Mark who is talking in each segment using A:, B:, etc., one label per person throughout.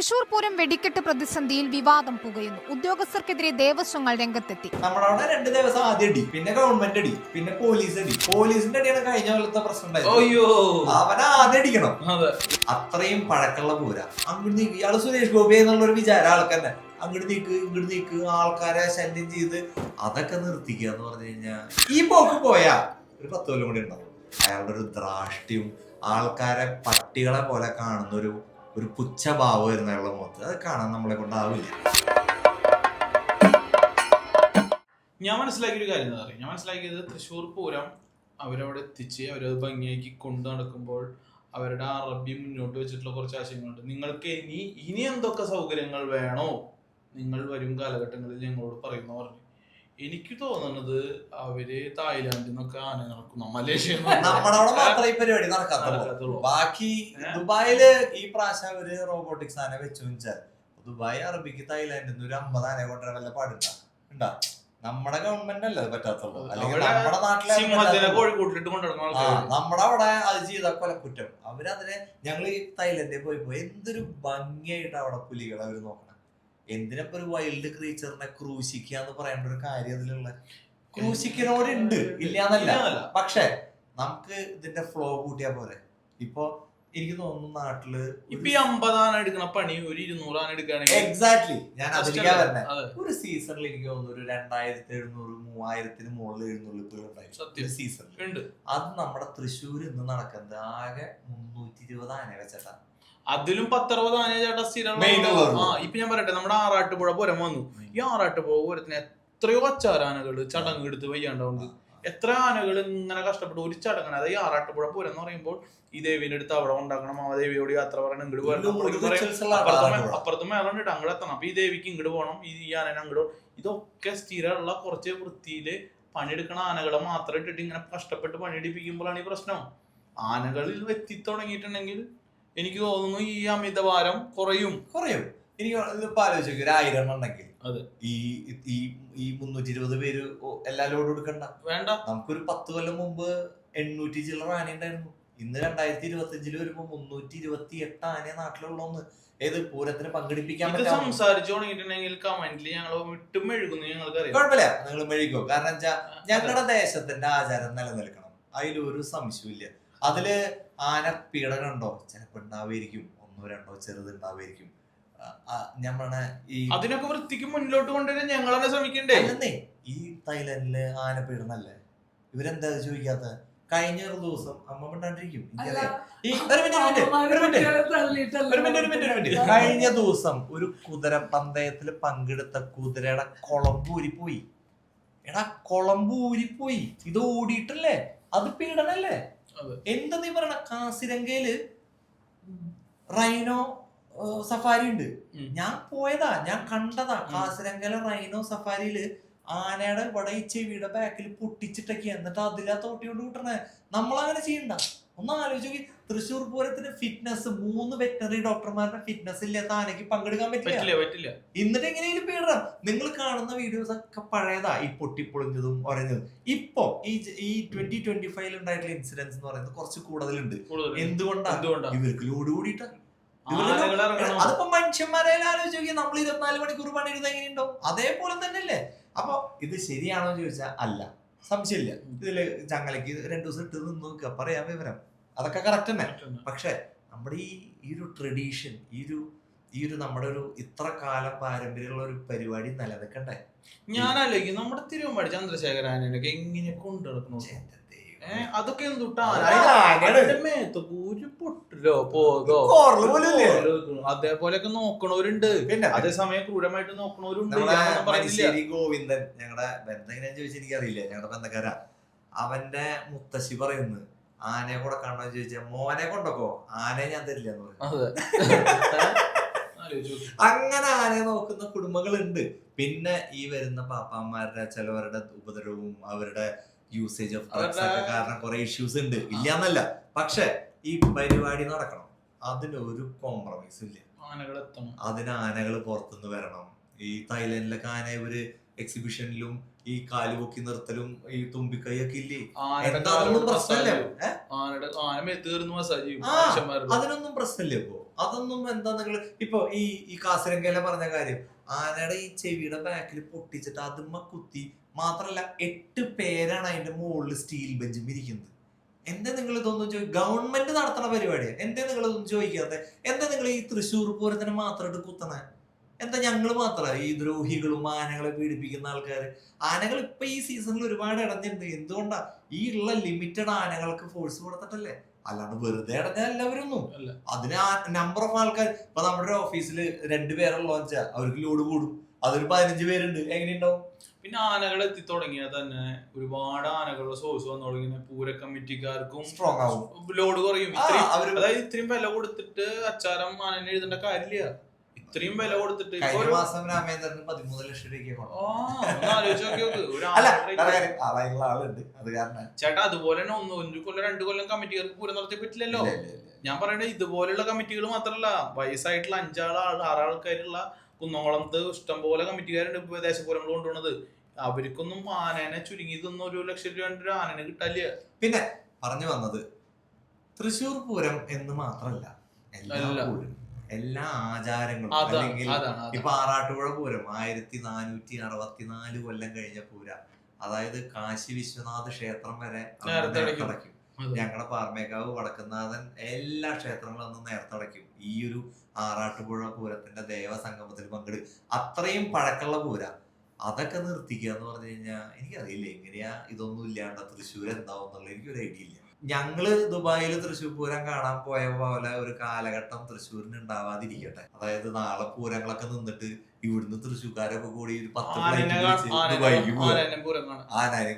A: തൃശൂർ പൂരം വെടിക്കെട്ട് പ്രതിസന്ധിയിൽ വിവാദം പുകയുന്നു. ഉദ്യോഗസ്ഥർക്കെതിരെ ദേവസ്വങ്ങൾ രംഗത്തെത്തി.
B: നമ്മളവിടെ അവിടെ രണ്ട് ദിവസം ആദ്യം അടി പിന്നെ ഗവൺമെന്റ് അടി പിന്നെ പോലീസ് അടി പോലീസിന്റെ അടിയാണ് കഴിഞ്ഞ കൊല്ലത്തെ പ്രശ്നം
C: അയ്യോ.
B: അവനെ ആദ്യം അടിക്കണം
C: അതെ.
B: അത്രയും പഴക്കമുള്ള പൂര. അങ്ങോട്ട് നീക്ക്. ഇയാൾ സുരേഷ് ഗോപി എന്നുള്ള ഒരു വിചാരം ആൾക്കാരെ അങ്ങോട്ട് നീക്ക് ഇങ്ങോട്ട് നീക്ക് ആൾക്കാരെ ശല്യം ചെയ്ത് അതൊക്കെ നിർത്തിക്കുക എന്ന് പറഞ്ഞു കഴിഞ്ഞാൽ ഈ പോക്ക് പോയാ ഒരു പത്ത് കൊല്ലം കൂടി ഉണ്ടാവും. അയാളുടെ ഒരു ദ്രാഷ്ട്യവും ആൾക്കാരെ പട്ടികളെ പോലെ കാണുന്ന ഒരു പുച്ഛഭാവം വരുന്ന മുഖത്ത്. അത് കാണാൻ നമ്മളെ കൊണ്ടാവില്ല
C: ഞാൻ മനസ്സിലാക്കിയ ഒരു കാര്യം എന്താ പറയുക ഞാൻ മനസ്സിലാക്കിയത് തൃശ്ശൂർ പൂരം അവരവിടെ എത്തിച്ച് അവരത് ഭംഗിയാക്കി കൊണ്ടു നടക്കുമ്പോൾ അവരുടെ ആ റബ്ബി മുന്നോട്ട് വെച്ചിട്ടുള്ള കുറച്ച് ആശയങ്ങളുണ്ട്. നിങ്ങൾക്ക് ഇനി ഇനി എന്തൊക്കെ സൗകര്യങ്ങൾ വേണോ? നിങ്ങൾ വരും കാലഘട്ടങ്ങളിൽ ഞങ്ങളോട് പറയുന്ന പറഞ്ഞു. എനിക്ക് തോന്നുന്നത് അവർ തായ്ലാന്റിൽ നിന്നൊക്കെ ആന നടക്കുന്നു. മലേഷ്യ
B: നമ്മുടെ അവിടെ മാത്രമേ ഈ പരിപാടി നടക്കാത്തുള്ളൂ. ബാക്കി? ദുബായിൽ ഈ പ്രാവശ്യം അവർ റോബോട്ടിക്സ് ആന വെച്ചു വെച്ചാൽ ദുബായ് അറബിക്ക് തായ്ലാന്റിൽ നിന്ന് ഒരു അമ്പത് ആന കൊണ്ടുവരാൻ വല്ല പാടുണ്ടാ? ഉണ്ടാ? നമ്മുടെ ഗവൺമെന്റ് അല്ലേ പറ്റാത്തുള്ളൂ. അല്ലെങ്കിൽ നമ്മുടെ നാട്ടിലെ.
C: കോഴിക്കോട്ടിലിട്ട്
B: നമ്മുടെ അവിടെ അത് ചെയ്ത കൊലക്കുറ്റം. അവരതിനെ ഞങ്ങൾ ഈ തൈലൻഡിൽ പോയി പോയി എന്തൊരു ഭംഗിയായിട്ട് അവിടെ പുലികൾ അവർ നോക്കണം. എന്തിനപ്പോ ഒരു വൈൽഡ് ക്രീച്ചറിനെ ക്രൂശിക്കുക എന്ന് പറയേണ്ട ഒരു കാര്യം അതിലുള്ള ക്രൂശിക്കുന്നവരുണ്ട് ഇല്ലാന്നല്ല. പക്ഷെ നമുക്ക് ഇതിന്റെ ഫ്ലോ കൂട്ടിയാ പോരെ. ഇപ്പൊ എനിക്ക് തോന്നുന്നു നാട്ടിൽ
C: ഇപ്പൊ ഈ അമ്പതാന എടുക്കണ പണി ഒരു ഇരുന്നൂറാന എടുക്കുകയാണെങ്കിൽ
B: എക്സാക്ട്ലി ഞാൻ അതിലേക്കാ
C: വരണേ
B: ഒരു സീസണിൽ എനിക്ക് തോന്നുന്നു ഒരു രണ്ടായിരത്തി എഴുന്നൂറ് മൂവായിരത്തിന് മുകളിൽ എഴുന്നൂറ് ഉണ്ടായി. ഒരു സീസണിൽ അത് നമ്മുടെ തൃശ്ശൂർ ഇന്ന് നടക്കുന്നത്. ആകെ മുന്നൂറ്റി ഇരുപത് ആന
C: അതിലും പത്തറുപത് ആന ചേട്ടാ സ്ഥിരം ആ ഇപ്പൊ ഞാൻ പറയട്ടെ നമ്മുടെ ആറാട്ടുപുഴ പൂരം വന്നു. ഈ ആറാട്ടുപുഴ പൂരത്തിന് എത്രയോ അച്ചാരാനകൾ ചടങ്ങ് എടുത്ത് വയ്യാണ്ടാവുണ്ട് എത്ര ആനകൾ ഇങ്ങനെ കഷ്ടപ്പെട്ട് ഒരു ചടങ്ങാണ്. അതായത് ഈ ആറാട്ടുപുഴ പൂരം എന്ന് പറയുമ്പോൾ ഈ ദേവിന്റെ അടുത്ത് അവിടെ ഉണ്ടാക്കണം ആ ദേവിയോട് യാത്ര പറയണം ഇങ്ങോട്ട് പോകണം
B: ഒരു
C: അപ്പോഴേക്കും പറയും,
B: rituals ഉള്ള
C: അപ്പുറത്ത് മേ-
B: ആറാട്ടുപുഴ.
C: അപ്പുറത്ത് മേളം ഉണ്ട് അങ്ങോട്ട് എത്തണം. അപ്പൊ ഈ ദേവിക്ക് ഇങ്ങോട്ട് പോകണം ഈ ആനനെ അങ്ങോട്ട്. ഇതൊക്കെ സ്ഥിരമുള്ള കുറച്ച് വൃത്തിയിൽ പണിയെടുക്കണ ആനകളെ മാത്രം ഇട്ടിട്ട് ഇങ്ങനെ കഷ്ടപ്പെട്ട് പണിയെടുപ്പിക്കുമ്പോഴാണ് ഈ പ്രശ്നം. ആനകളിൽ എത്തി തുടങ്ങിയിട്ടുണ്ടെങ്കിൽ എനിക്ക് തോന്നുന്നു ഈ അമിതഭാരം കുറയും.
B: കുറയും. എനിക്ക് ഇപ്പൊ ആലോചിച്ചു ഒരു ആയിരം എണ്ണം ഉണ്ടെങ്കിൽ.
C: അതെ.
B: ഈ ഈ ഈ മുന്നൂറ്റി ഇരുപത് പേര് എല്ലാ ലോഡ് എടുക്കണ്ട.
C: വേണ്ട.
B: നമുക്കൊരു പത്ത് കൊല്ലം മുമ്പ് എണ്ണൂറ്റി ചില്ലറ ആന ഉണ്ടായിരുന്നു ഇന്ന് രണ്ടായിരത്തി ഇരുപത്തി അഞ്ചിൽ വരുമ്പോ മുന്നൂറ്റി ഇരുപത്തി എട്ട് ആനയെ നാട്ടിലുള്ളൊന്ന് ഏത് പൂരത്തിന് പങ്കെടുപ്പിക്കാൻ
C: സംസാരിച്ചു തുടങ്ങിയിട്ടുണ്ടെങ്കിൽ കമന്റിൽ ഞങ്ങൾ വിട്ടും മെഴുകുന്നു ഞങ്ങൾക്ക്
B: കുഴപ്പമില്ല. നിങ്ങൾ മെഴുകോ കാരണം വെച്ചാ ഞങ്ങളുടെ ദേശത്തിന്റെ ആചാരം നിലനിൽക്കണം. അതിലൊരു സംശയമില്ല അതിൽ ആന പീഡനം ഉണ്ടോ ചിലപ്പോ ഉണ്ടാവുമായിരിക്കും. ഒന്നോ രണ്ടോ ചെറുത് ഉണ്ടാവുമായിരിക്കും. ഞാൻ പറഞ്ഞ ഈ
C: അതിനൊക്കെ വൃത്തിക്ക് മുന്നിലോട്ട് കൊണ്ടുവരാൻ ഞങ്ങൾ തന്നെ ശ്രമിക്കണ്ടേ?
B: അല്ലെന്നേ ഈ തൈലന്റിൽ ആന പീഡനല്ലേ? ഇവരെന്താ ചോദിക്കാത്ത? കഴിഞ്ഞ ഒരു ദിവസം അമ്മ മിണ്ടാണ്ടിരിക്കും. ഈ ഒരു മിനിറ്റ് ഒരു മിനിറ്റ് ഒരു മിനിറ്റ്. ഒരു മിനിറ്റ് ഒരു മിനിറ്റ് ഒരു മിനിറ്റ്. കഴിഞ്ഞ ദിവസം ഒരു കുതിര പന്തയത്തിൽ പങ്കെടുത്ത കുതിരയുടെ കുളമ്പ് ഊരിപ്പോയി. എടാ കുളമ്പ് ഊരിപ്പോയി. ഇത് ഓടിയിട്ടല്ലേ? അത് പീഡനല്ലേ? എന്താ നീ പറയണ? കാസിരങ്കയിൽ റൈനോ സഫാരി ഉണ്ട്. ഞാൻ പോയതാ. ഞാൻ കണ്ടതാ. കാസിരങ്കയിലെ റൈനോ സഫാരിയിൽ ആനയുടെ ഇവിടെ ഈ ചെവിയുടെ ബാക്കിൽ പൊട്ടിച്ചിട്ടൊക്കെ എന്നിട്ട് അതിലാ തോട്ടി കൊണ്ട് കൂട്ടണേ. നമ്മളങ്ങനെ ചെയ്യണ്ട. ഒന്ന് ആലോചിച്ച് തൃശ്ശൂർ പൂരത്തിന് ഫിറ്റ്നസ് മൂന്ന് വെറ്ററി ഡോക്ടർമാരുടെ ഫിറ്റ്നസ് ഇല്ലാത്ത ആനയ്ക്ക് പങ്കെടുക്കാൻ പറ്റില്ല.
C: പറ്റില്ല
B: എന്നിട്ട് എങ്ങനെയും പീഡനം. നിങ്ങൾ കാണുന്ന വീഡിയോസ് ഒക്കെ പഴയതാ. ഈ പൊട്ടിപ്പൊളിഞ്ഞതും ഒരഞ്ഞതും ഇപ്പൊ ഈ ഈ ട്വന്റി ട്വന്റി ഫൈവ് ഉണ്ടായിട്ടുള്ള ഇൻസിഡൻസ് എന്ന് പറയുന്നത് കുറച്ച് കൂടുതലുണ്ട്.
C: എന്തുകൊണ്ടാണ്
B: എന്തുകൊണ്ടാ?
C: എന്തുകൊണ്ടാ?
B: ഇവർക്ക് ലോഡ് കൂടിയിട്ടാ. അതിപ്പോ മനുഷ്യന്മാരെ ആലോചിക്കുക നമ്മൾ ഇരുപത്തിനാല് മണിക്കൂർ പണിയിരുന്ന എങ്ങനെയുണ്ടോ? അതേപോലെ തന്നെ അല്ലേ അപ്പൊ ഇത് ശരിയാണോ ചോദിച്ചാൽ അല്ല. സംശയമില്ല. ഇതിൽ ചങ്ങലക്ക് രണ്ടു ദിവസം ഇട്ട് നിന്ന് നോക്കുക പറയാൻ വിവരം. അതൊക്കെ കറക്റ്റ് തന്നെ. പക്ഷെ നമ്മുടെ ഈ ഈ ഒരു ട്രഡീഷൻ ഈ ഒരു ഈ ഒരു നമ്മുടെ ഒരു ഇത്ര കാലം പാരമ്പര്യമുള്ള ഒരു പരിപാടി നിലനിൽക്കണ്ടേ?
C: ഞാൻ ആലോചിക്കും. നമ്മുടെ തിരുവമ്പാടി ചന്ദ്രശേഖരാനൊക്കെ എങ്ങനെ കൊണ്ടു നടക്കുന്നു അതൊക്കെ ഒരു പൊട്ടിലോ പോകോ? അതേപോലെയൊക്കെ നോക്കണവരുണ്ട്. അതേസമയം ക്രൂരമായിട്ട് നോക്കണവരുണ്ട്.
B: ഗോവിന്ദൻ ഞങ്ങളുടെ ബന്ധം എങ്ങനെയാന്ന് ചോദിച്ചാൽ എനിക്കറിയില്ല. ഞങ്ങളുടെ ബന്ധക്കാരാ. അവന്റെ മുത്തശ്ശി പറയുന്നു ആനയെ കൂടെ കാണോ ചോദിച്ചാൽ മോനെ കൊണ്ടൊക്കോ ആനയെ ഞാൻ തരില്ല എന്ന് അങ്ങനെ ആനയെ നോക്കുന്ന കുടുംബങ്ങളുണ്ട്. പിന്നെ ഈ വരുന്ന പാപ്പാന്മാരുടെ ചിലവരുടെ ഉപദ്രവവും അവരുടെ യൂസേജ് ഓഫ് ഡ്രഗ്സ് ഒക്കെ കാരണം കുറെ ഇഷ്യൂസ് ഉണ്ട്. ഇല്ലാന്നല്ല. പക്ഷെ ഈ പരിപാടി നടക്കണം. അതിന് ഒരു കോംപ്രമൈസ് ഇല്ല. അതിന് ആനകൾ പുറത്തുനിന്ന് വരണം. ഈ തായ്ലൻഡിലൊക്കെ ആന ഇവർ എക്സിബിഷനിലും ഈ കാലുപൊക്കി നിർത്തലും ഈ തുമ്പിക്കൈയൊക്കെ ഇല്ലേ? എന്താ അതൊന്നും പ്രശ്നമില്ല. അതിനൊന്നും പ്രശ്നമില്ല ഇപ്പോ. അതൊന്നും എന്താ നിങ്ങൾ ഇപ്പൊ ഈ ഈ കാസരങ്കയിലെ പറഞ്ഞ കാര്യം ആനയുടെ ഈ ചെവിയുടെ ബാക്കിൽ പൊട്ടിച്ചിട്ട് അതുമ്മ കുത്തി മാത്രല്ല എട്ട് പേരാണ് അതിന്റെ മുകളിൽ സ്റ്റീൽ ബെഞ്ചും ഇരിക്കുന്നത്. എന്താ നിങ്ങൾ ഇതൊന്നും ചോദി ഗവൺമെന്റ് നടത്തണ പരിപാടിയാണ് എന്താ നിങ്ങൾ ഇതൊന്നും ചോദിക്കാതെ എന്താ നിങ്ങൾ ഈ തൃശ്ശൂർ പൂരത്തിന് മാത്രമായിട്ട് കുത്തണേ? എന്താ ഞങ്ങൾ മാത്രമാണ് ഈ ദ്രോഹികളും ആനകളെ പീഡിപ്പിക്കുന്ന ആൾക്കാർ ആനകൾ ഇപ്പൊ ഈ സീസണിൽ ഒരുപാട് ഇടഞ്ഞിട്ടുണ്ട് എന്തുകൊണ്ടാ? ഈ ഉള്ള ലിമിറ്റഡ് ആനകൾക്ക് ഫോഴ്സ് കൊടുത്തിട്ടല്ലേ? അല്ലാണ്ട് വെറുതെ ഇടഞ്ഞ എല്ലാവരൊന്നും.
C: അല്ല.
B: അതിന് നമ്പർ ഓഫ് ആൾക്കാർ ഇപ്പൊ നമ്മുടെ ഓഫീസിൽ രണ്ടുപേരുള്ള വെച്ചാൽ അവർക്ക് ലോഡ് കൂടും. അതൊരു പതിനഞ്ച് പേരുണ്ട്. എങ്ങനെയുണ്ടാവും?
C: പിന്നെ ആനകൾ എത്തി തുടങ്ങിയാൽ തന്നെ ഒരുപാട് ആനകളുടെ സോഴ്സ് വന്നു തുടങ്ങിയ പൂര കമ്മിറ്റിക്കാർക്കും
B: സ്ട്രോങ് ആവും.
C: ലോഡ് കുറയും. അതായത് ഇത്രയും വില കൊടുത്തിട്ട് അച്ചാരം ആനനെ എഴുതേണ്ട കാര്യമില്ല. ഇത്രയും വില കൊടുത്തിട്ട്
B: കഴിഞ്ഞ മാസം രാമേന്ദ്രന് പതിമൂന്ന് ലക്ഷം രൂപയ്ക്ക് ആളുണ്ട്. അത് കാരണം
C: ചേട്ടാ അതുപോലെ തന്നെ ഒന്ന് ഒരു കൊല്ലം രണ്ടു കൊല്ലം കമ്മിറ്റികൾക്ക് പൂരം നടത്തി പറ്റില്ലല്ലോ. ഞാൻ പറയുന്നത് ഇതുപോലെയുള്ള കമ്മിറ്റികൾ മാത്രല്ല. വയസ്സായിട്ടുള്ള അഞ്ചാൾ ആറാൾക്കാരുള്ള കുന്നംകുളത്ത് ഇഷ്ടംപോലെ കമ്മിറ്റിക്കാരുണ്ട് ഇപ്പൊ ദേശപൂരങ്ങൾ കൊണ്ടുപോണത് അവർക്കൊന്നും ആനേനെ ചുരുങ്ങിയതൊന്നും ഒരു ലക്ഷം രൂപ ഒരു ആനനെ കിട്ടാല്ല
B: പിന്നെ പറഞ്ഞു വന്നത് തൃശൂർ പൂരം എന്ന് മാത്രല്ല. എല്ലാ പൂരം എല്ലാ ആചാരങ്ങളും. അല്ലെങ്കിൽ. ഇപ്പൊ ആറാട്ടുപുഴ പൂരം ആയിരത്തി നാനൂറ്റി അറുപത്തിനാല് കൊല്ലം കഴിഞ്ഞ പൂര. അതായത് കാശി വിശ്വനാഥ ക്ഷേത്രം വരെ
C: അടയ്ക്കും. ഞങ്ങളെ
B: ഞങ്ങളുടെ പാർമേക്കാവ് വടക്കുന്നാഥൻ എല്ലാ ക്ഷേത്രങ്ങളും അന്ന് നേരത്തെ അടയ്ക്കും. ഈ ഒരു ആറാട്ടുപുഴ പൂരത്തിന്റെ ദേവസംഗമത്തിൽ പങ്കെടു അത്രയും പഴക്കമുള്ള പൂര. അതൊക്കെ നിർത്തിക്കുക എന്ന് പറഞ്ഞു കഴിഞ്ഞാൽ എനിക്കറിയില്ല എങ്ങനെയാ ഇതൊന്നും ഇല്ലാണ്ട് തൃശ്ശൂർ എന്താവും എന്നുള്ള എനിക്കൊരു ഐഡിയ ഇല്ല. ഞങ്ങൾ ദുബായിൽ തൃശ്ശൂർ പൂരം കാണാൻ പോയ പോലെ ഒരു കാലഘട്ടം തൃശ്ശൂരിന് ഉണ്ടാവാതിരിക്കട്ടെ അതായത് നാളെ പൂരങ്ങളൊക്കെ നിന്നിട്ട് ഇവിടുന്ന് തൃശ്ശൂർക്കാരൊക്കെ കൂടി ഒരു പത്ത്
C: ആനനെ ആനനെ-
B: ദുബായിക്ക് പോവാ.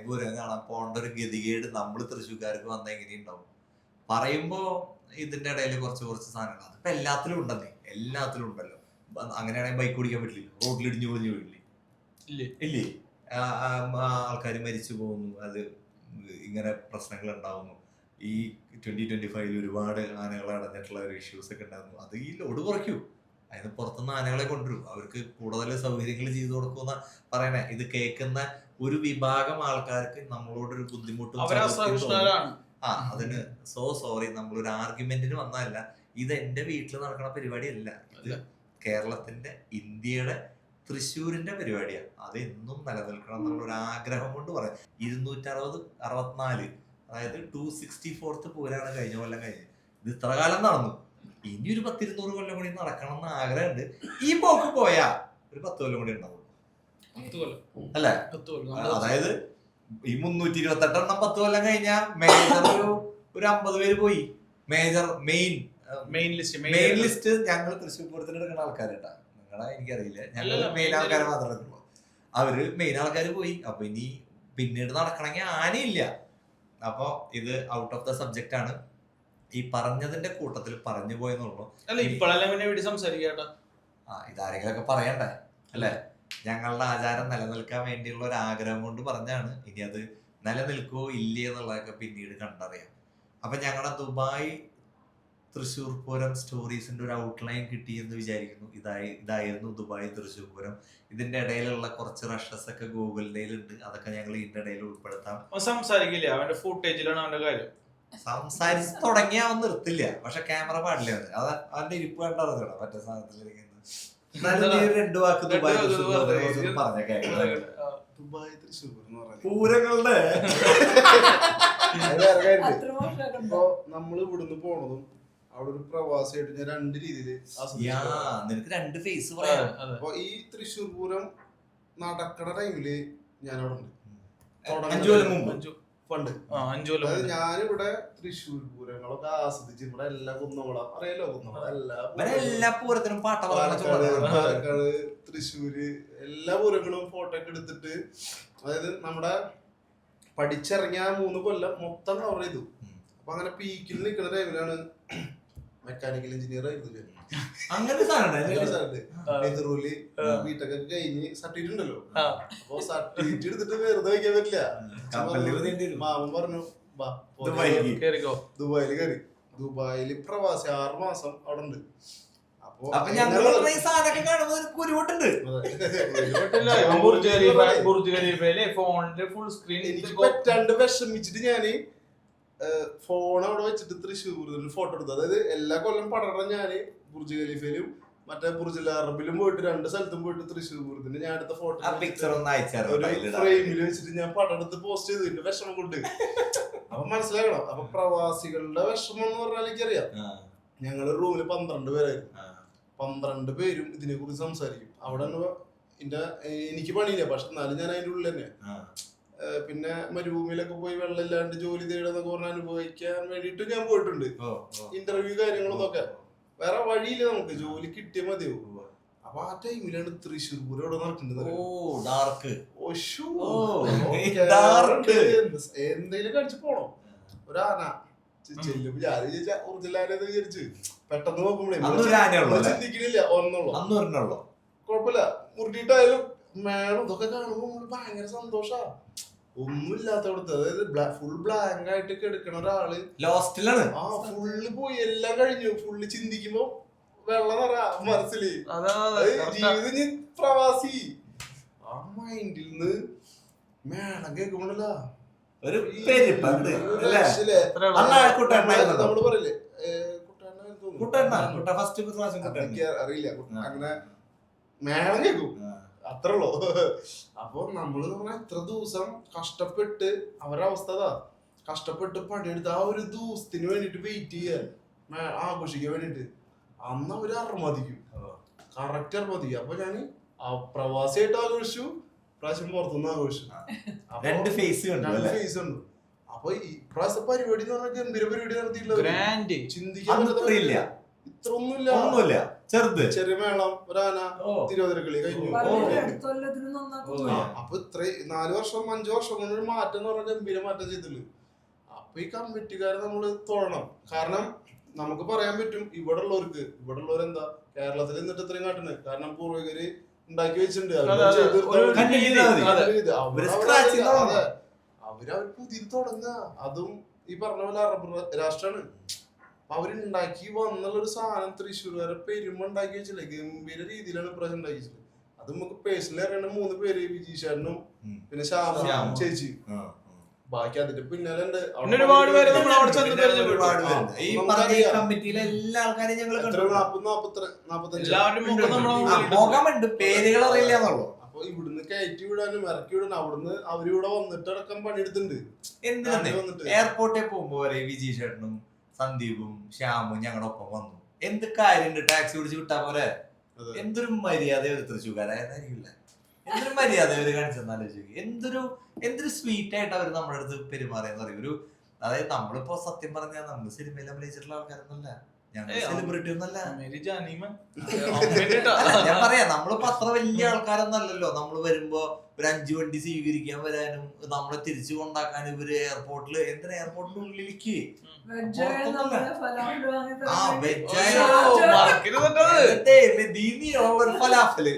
C: പൂരം കാണാൻ.
B: പോണ്ട ഒരു ഗതികേട് നമ്മൾ തൃശ്ശൂർക്കാർക്ക് വന്ന എങ്ങനെയുണ്ടാവും? പറയുമ്പോ ഇതിന്റെ ഇടയിൽ കുറച്ച് കുറച്ച് സാധനങ്ങൾ അതിപ്പോ എല്ലാത്തിലും ഉണ്ടല്ലേ എല്ലാത്തിലും ഉണ്ടല്ലോ. അങ്ങനെയാണെങ്കിൽ ബൈക്ക് ഓടിക്കാൻ പറ്റില്ല? റോഡിൽ ഇടിഞ്ഞു പൊളിഞ്ഞു
C: ഇല്ലേ?
B: ഇല്ലേ? ആൾക്കാർ മരിച്ചു പോകുന്നു. അത് ഇങ്ങനെ പ്രശ്നങ്ങൾ ഉണ്ടാവുന്നു. ഈ ട്വന്റി ട്വന്റി ഫൈവിൽ ഒരുപാട് ആനകൾ അടഞ്ഞിട്ടുള്ള ഒരു ഇഷ്യൂസ് ഒക്കെ ഉണ്ടായിരുന്നു. അത് ഈ ലോഡ് കുറയ്ക്കൂ. അതിന് പുറത്തുനിന്ന് ആനകളെ കൊണ്ടുവരും. അവർക്ക് കൂടുതൽ സൗകര്യങ്ങൾ ചെയ്തു കൊടുക്കുന്ന പറയണേ. ഇത് കേൾക്കുന്ന ഒരു വിഭാഗം ആൾക്കാർക്ക് നമ്മളോടൊരു ബുദ്ധിമുട്ടും ആ അതിന് സോ സോറി നമ്മളൊരു ആർഗ്യുമെന്റിന് വന്നതല്ല. ഇത് എന്റെ വീട്ടിൽ നടക്കുന്ന പരിപാടിയല്ല. ഇത്. കേരളത്തിന്റെ ഇന്ത്യയുടെ തൃശ്ശൂരിന്റെ പരിപാടിയാണ് അത് എന്നും നിലനിൽക്കണം എന്നുള്ള ഒരു ആഗ്രഹം കൊണ്ട് പറയാം. ഇരുന്നൂറ്ററുപത് അറുപത്തിനാല് അതായത് ടു സിക്സ്റ്റി ഫോർത്ത് പൂരാണ് കഴിഞ്ഞ കൊല്ലം കഴിഞ്ഞത്. ഇത് ഇത്ര കാലം നടന്നു. ഇനി ഒരു പത്തിരുന്നൂറ് കൊല്ലം കൂടി നടക്കണം എന്ന് ആഗ്രഹമുണ്ട്. ഈ പോക്ക് പോയാ ഒരു പത്ത് കൊല്ലം കൂടി ഉണ്ടാവും അല്ലേ? അതായത് ഈ മുന്നൂറ്റി ഇരുപത്തെട്ട് എണ്ണം പത്ത് കൊല്ലം കഴിഞ്ഞാ മേജർ ഒരു ഒരു അമ്പത് പേര് പോയി. Major main
C: main list
B: main list ഞങ്ങൾ തൃശ്ശൂർ പൂരത്തിന് എടുക്കുന്ന ആൾക്കാരുണ്ടാ നിങ്ങളെ എനിക്കറിയില്ല. ഞങ്ങൾ മെയിൻ ആൾക്കാരെ മാത്രമേ അവർ മെയിൻ ആൾക്കാർ പോയി. അപ്പൊ ഇനി പിന്നീട് നടക്കണമെങ്കിൽ ആനയില്ല. അപ്പൊ ഇത് ഔട്ട് ഓഫ് ദ സബ്ജക്റ്റ് ആണ്. ഈ പറഞ്ഞതിന്റെ കൂട്ടത്തിൽ പറഞ്ഞു പോയെന്നുള്ളൂ
C: അല്ല ഇപ്പോഴെല്ലാം പിന്നെ സംസാരിക്കാട്ടാ
B: ആ ഇതാരെങ്കിലൊക്കെ പറയണ്ടേ? അല്ലെ? ഞങ്ങളുടെ ആചാരം നിലനിൽക്കാൻ വേണ്ടിയുള്ള ഒരു ആഗ്രഹം കൊണ്ട് പറഞ്ഞാണ്. ഇനി അത് നിലനിൽക്കുവോ ഇല്ലേ എന്നുള്ളതൊക്കെ പിന്നീട് കണ്ടറിയാം. അപ്പൊ ഞങ്ങളുടെ ദുബായ് തൃശ്ശൂർ പൂരം സ്റ്റോറീസിന്റെ ഒരു ഔട്ട്ലൈൻ കിട്ടി എന്ന് വിചാരിക്കുന്നു. ഇതായി ഇതായിരുന്നു ദുബായ് തൃശ്ശൂർ പൂരം. ഇതിന്റെ ഇടയിലുള്ള കുറച്ച് റഷസ് ഒക്കെ ഗൂഗിളിന്റെ ഉണ്ട് അതൊക്കെ ഞങ്ങൾ ഇതിന്റെ ഇടയിൽ ഉൾപ്പെടുത്താം.
C: സംസാരിക്കില്ല? അവന്റെ ഫുട്ടേജിലാണ് അവന്റെ കാര്യം.
B: സംസാരിച്ച് തുടങ്ങിയാൽ അവൻ നിർത്തില്ല. പക്ഷെ ക്യാമറ പാടില്ല അത് അത് അവന്റെ ഇരിപ്പ് കണ്ടറിഞ്ഞോ മറ്റേ സാധനത്തിലിരിക്കുന്നത്. എന്നാലും രണ്ട് വാക്ക് ദുബായ് തൃശ്ശൂർ പറഞ്ഞ കേൾക്കുന്നത്
D: ദുബായ് തൃശ്ശൂർ
B: പൂരങ്ങളുടെ
D: അപ്പൊ നമ്മൾ ഇവിടുന്ന് പോണതും അവിടെ ഒരു പ്രവാസിയായിട്ട് ഞാൻ രണ്ട് രീതിയിൽ
B: നിനക്ക് രണ്ട് ഫേസ് പറയാം.
D: അപ്പൊ ഈ തൃശ്ശൂർ പൂരം നടക്കണ ടൈമിൽ ഞാൻ അവിടെ ഉണ്ട്
B: അഞ്ചു കൊല്ലം മുമ്പ്?
C: അഞ്ചു.
D: പണ്ട്.
C: ആ അഞ്ചു കൊല്ലം
D: അതായത്. ഞാനിവിടെ തൃശ്ശൂർ പൂരങ്ങളൊക്കെ ആസ്വദിച്ച് ഇവിടെ എല്ലാ കുന്നോളം അറിയാലോ കുന്നോളം എല്ലാ
B: പൂരത്തിനും പാട്ട
D: പാലക്കാട് തൃശ്ശൂര് എല്ലാ പൂരങ്ങളും ഫോട്ടോ ഒക്കെ എടുത്തിട്ട് അതായത് നമ്മുടെ പഠിച്ചിറങ്ങിയ മൂന്ന് കൊല്ലം മൊത്തം കവർ ചെയ്തു. അപ്പൊ അങ്ങനെ പീക്കിൽ നിൽക്കുന്ന ടൈമിലാണ് മെക്കാനിക്കൽ എഞ്ചിനീയർ ആയിരുന്നില്ലേ അങ്ങനത്തെ
B: അങ്ങനെ സാധനം
D: അങ്ങനെ സാറിന്റെ
C: ആ. നെഹ്റുവിൽ
D: ബിടെക് ഒക്കെ കഴിഞ്ഞ് സർട്ടിഫിക്കറ്റ് ഉണ്ടല്ലോ. അപ്പൊ സർട്ടിഫിക്കറ്റ് എടുത്തിട്ട് വെറുതെ വയ്ക്കാൻ പറ്റില്ല. മാമൻ പറഞ്ഞു വാ
B: ദുബായിക്ക്.
C: കേറിക്കോ.
D: ദുബായിൽ കയറി ദുബായിൽ പ്രവാസി ആറു മാസം അവിടെ ഉണ്ട് അപ്പൊ
B: ഞങ്ങൾ ഈ സാധനമൊക്കെ കാണുമ്പോൾ കുരുവട്ടുണ്ട്
C: ഫോണിന്റെ ഫുൾ സ്ക്രീൻ
D: എനിക്ക് പറ്റാണ്ട് വിഷമിച്ചിട്ട് ഞാൻ ഫോൺ അവിടെ വെച്ചിട്ട് തൃശ്ശൂർ ഫോട്ടോ എടുത്തു. അതായത് എല്ലാ കൊല്ലം പടർന്ന ഞാൻ ബുർജ് ഖലീഫയിലും മറ്റേ ബുർജ് അറബിലും പോയിട്ട് രണ്ട് സ്ഥലത്തും പോയിട്ട് തൃശ്ശൂർ പൂരത്തിന് ഞാൻ എടുത്ത ഫോട്ടോ ഒരു ഫ്രെയിമിൽ വെച്ചിട്ട് ഞാൻ പടം എടുത്ത് പോസ്റ്റ് ചെയ്തിട്ട് വിഷമം കൊണ്ട്. അപ്പൊ മനസ്സിലാക്കണം. അപ്പൊ പ്രവാസികളുടെ വിഷമം എന്ന് പറഞ്ഞാൽ എനിക്കറിയാം.
B: ഞങ്ങൾ
D: ഞങ്ങളുടെ റൂമിൽ പന്ത്രണ്ട് പേരായിരുന്നു. പന്ത്രണ്ട് പേരും ഇതിനെ കുറിച്ച് സംസാരിക്കും. അവിടെ എന്റെ എനിക്ക് പണിയില്ല. പക്ഷെ എന്നാലും ഞാൻ അതിന്റെ ഉള്ളിൽ തന്നെ പിന്നെ മരുഭൂമിയിലൊക്കെ പോയി വെള്ളം വെള്ളമില്ലാണ്ട് ജോലി തേടുന്നൊക്കെ പറഞ്ഞ് അനുഭവിക്കാൻ വേണ്ടിട്ട് ഞാൻ പോയിട്ടുണ്ട്. ഇന്റർവ്യൂ കാര്യങ്ങളൊക്കെ വേറെ വഴിയില്ല നമുക്ക്. ജോലി കിട്ടിയ മതിയാവും. അപ്പൊ ആ ടൈമിലാണ് തൃശ്ശൂർ പൂരം ഇവിടെ നടക്കുന്നത്?
B: ഓ ഡാർക്ക്
D: ഒശു.
B: ഓ,
D: ഓ,
B: dark.
D: കഴിച്ചു പോണോ. ഒരാന ചെ- ചെല്ലുമ്പോ ഞാൻ വിചാരിച്ച ഊർജില്ലാനെന്ന് വിചാരിച്ചു? പെട്ടെന്ന് നോക്കുമ്പോഴേ
B: ഒരു
D: ചിന്തിക്കണില്ല. ഒന്നുള്ളൂ. കുഴപ്പമില്ല. മുറിയിട്ടായാലും മേളം ഇതൊക്കെ കാണുമ്പോ നമ്മൾ ഭയങ്കര സന്തോഷാ. ഒന്നുമില്ലാത്തവിടുത്തെ അതായത് ഫുൾ ബ്ലാങ്ക് ആയിട്ടൊക്കെ എടുക്കണ ഒരാൾ.
B: ലോസ്റ്റിലാണ്
D: ആ ഫുള്ള് പോയി എല്ലാം കഴിഞ്ഞു. ഫുള്ള് ചിന്തിക്കുമ്പോ വെള്ളം നിറ മനസ്സിൽ. ജീവിതം പ്രവാസി. ആ മൈൻഡിൽ നിന്ന് മേളം കേൾക്കുമ്പോഴല്ല
B: ഒരു?
D: നമ്മൾ പറയില്ലേ.
B: കുട്ടണ്ണ കുട്ട ഫസ്റ്റ് പ്രാവശ്യം കുട്ടണ്ണ
D: അതെനിക്ക് അറിയില്ല. അങ്ങനെ മേളം കേൾക്കും.
B: ആ.
D: അത്രേ ഉള്ളൂ അപ്പൊ നമ്മൾ പറഞ്ഞാൽ എത്ര ദിവസം കഷ്ടപ്പെട്ട് അവരുടെ അവസ്ഥ അതാ. കഷ്ടപ്പെട്ട് പണിയെടുത്ത് ആ ഒരു ദിവസത്തിന് വേണ്ടിട്ട് വെയിറ്റ് ചെയ്യാൻ ആഘോഷിക്കാൻ വേണ്ടിട്ട് അന്ന് അവർ
B: അർമാദിക്കും.
D: കറക്റ്റ് അർമാദിക്കും. അപ്പൊ ഞാൻ പ്രവാസിയായിട്ട് ആഘോഷിച്ചു പ്രാവശ്യം പുറത്തുനിന്ന് ആഘോഷിച്ചു.
B: രണ്ട് ഫേസ്
D: രണ്ട് ഫേസ് ഉണ്ട് അപ്പൊ ഈ പ്രാവശ്യത്തെ പരിപാടി എന്ന് പറഞ്ഞാൽ ഗംഭീര പരിപാടി
C: ഗ്രാൻഡ്
D: ചിന്തിക്കാൻ. ഇത്ര ഒന്നുമില്ല
B: ഒന്നുമില്ല. ചെറുത്.
D: ചെറിയ മേളം ഒരാന
B: ഓ.
D: തിരുവതിരക്കളി കഴിഞ്ഞു. അപ്പൊ ഇത്ര നാല് വർഷം അഞ്ചു വർഷം കൊണ്ട് ഒരു മാറ്റം എന്ന് പറഞ്ഞാൽ ഗംഭീര മാറ്റം ചെയ്തില്ല അപ്പൊ ഈ കമ്മിറ്റിക്കാരെ നമ്മൾ തൊഴണം. കാരണം നമുക്ക് പറയാൻ പറ്റും ഇവിടെ ഉള്ളവർക്ക് ഇവിടെ ഉള്ളവർ എന്താ കേരളത്തിൽ നിന്നിട്ട് ഇത്രയും കാട്ടുന്നത്? കാരണം പൂർവികര് ഉണ്ടാക്കി വെച്ചിട്ടുണ്ട്. അവർ അവർ പുതിയത് തുടങ്ങുക. അതും ഈ പറഞ്ഞ പോലെ അറബ് രാഷ്ട്രമാണ് അപ്പൊ അവരുണ്ടാക്കി വന്നുള്ള ഒരു സാധനം തൃശ്ശൂർകാരെ പെരുമ ഉണ്ടാക്കി വെച്ചില്ലേ? ഗംഭീര രീതിയിലാണ് ഇപ്രാവശ്യം ഉണ്ടാക്കി വെച്ചത് അത് നമുക്ക് പേഴ്സണലി അറിയണ മൂന്ന് പേര് വിജീഷനും പിന്നെ ശ്യാമ. ചേച്ചി. ബാക്കി അതിന്റെ പിന്നാലെ ഉണ്ട്
C: ഒരുപാട് പേര് നമ്മൾ അവിടെ ചെന്ന്.
B: ഈ കമ്മിറ്റിയിലെ എല്ലാ ആൾക്കാരെയും ഞങ്ങൾ മുഖമുണ്ട്. പേരുകൾ അറിയില്ല എന്നുള്ളൂ.
D: അപ്പൊ ഇവിടുന്ന് കയറ്റി വിടാനും ഇറക്കി വിടാനും അവിടുന്ന് അവരിവിടെ വന്നിട്ട് അടക്കം പണിയെടുത്തിട്ടുണ്ട്.
B: എന്തിനാ
D: വന്നിട്ട്
B: എയർപോർട്ടിൽ പോകുമ്പോ വരെ വിജയ് ചേട്ടനും സന്ദീപും ശ്യാമും ഞങ്ങളുടെ ഒപ്പം വന്നു. എന്ത് കാര്യണ്ട് ടാക്സി പിടിച്ച് വിട്ടാ പോലെ. എന്തൊരു മര്യാദ ഒരു തൃശ്ശൂക്കാരായിരുന്നില്ല എന്തൊരു മര്യാദ അവർ കാണിച്ചെന്നാലോചിക്കും എന്തൊരു എന്തൊരു സ്വീറ്റ് ആയിട്ട് അവർ നമ്മുടെ അടുത്ത് പെരുമാറിയെന്ന് പറയും ഒരു അതായത് നമ്മളിപ്പോ സത്യം പറഞ്ഞാൽ നമ്മൾ സിനിമയിൽ അഭിനയിച്ചിട്ടുള്ള ആൾക്കാരൊന്നല്ല ഞാൻ പറയാം നമ്മളിപ്പോ അത്ര വലിയ ആൾക്കാരൊന്നല്ലല്ലോ നമ്മൾ വരുമ്പോ ഒരു അഞ്ചു വണ്ടി സ്വീകരിക്കാൻ വരാനും നമ്മളെ തിരിച്ചു കൊണ്ടാക്കാനും ഇവർ എയർപോർട്ടിൽ എന്തിനാ എയർപോർട്ടിന്റെ
E: ഉള്ളിലേക്ക്? നമ്മളെ
B: ഫലാഫിൽ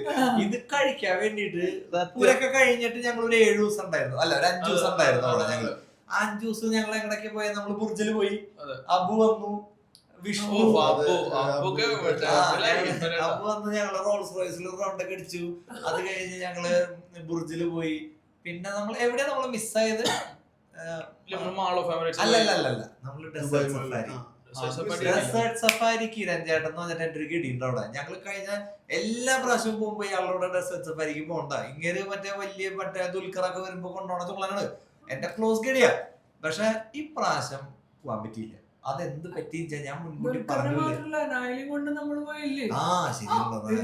B: ഇത് കഴിക്കാൻ വേണ്ടിട്ട് പൂരൊക്കെ കഴിഞ്ഞിട്ട് ഞങ്ങൾ ഒരു ഏഴു ദിവസം ഉണ്ടായിരുന്നു അല്ല ഒരു അഞ്ചു ദിവസം ഉണ്ടായിരുന്നു അവിടെ ഞങ്ങൾ. ആ അഞ്ചു ദിവസം ഞങ്ങൾ എങ്ങടൊക്കെ പോയ? നമ്മൾ ബുർജിൽ പോയി. അബു വന്നു. വിഷ്ണു
C: അപ്പു,
B: വന്ന് ഞങ്ങൾ റോൾസ് റോയ്സിൽ റൗണ്ട് ഒക്കെ അടിച്ചു. അത് കഴിഞ്ഞ് ഞങ്ങൾ ബുർജിൽ പോയി. പിന്നെ നമ്മൾ എവിടെയാ നമ്മൾ മിസ്സായത്
C: നമ്മൾ മാൾ ഓഫ്
B: അല്ല അല്ല അല്ല അല്ല.
D: നമ്മൾ
B: ഡെസേർട്ട് സഫാരി ഡെസേർട്ട് സഫാരിക്ക് കിരൺ ചേട്ടൻ എന്ന് പറഞ്ഞിട്ട് എന്റെ ഒരു ഗഡിയുണ്ട് അവിടെ. ഞങ്ങൾ കഴിഞ്ഞ എല്ലാ പ്രാവശ്യവും പോകുമ്പോ ഇയാളുടെ ഡെസേർട്ട് സഫാരിക്ക് പോകണ്ട. ഇങ്ങനെ മറ്റേ വലിയ മറ്റേ ദുൽഖറൊക്കെ വരുമ്പോ കൊണ്ടുപോണ ചുള്ളനാണ്. എന്റെ ക്ലോസ് കിടിയാ പക്ഷെ ഈ പ്രാവശ്യം പോവാൻ പറ്റിയില്ല. അതെന്ത് പറ്റി ഞാൻ മുൻകൂട്ടി പറഞ്ഞില്ലേ?
E: കൊണ്ട് നമ്മൾ പോയില്ലേ?
B: ആ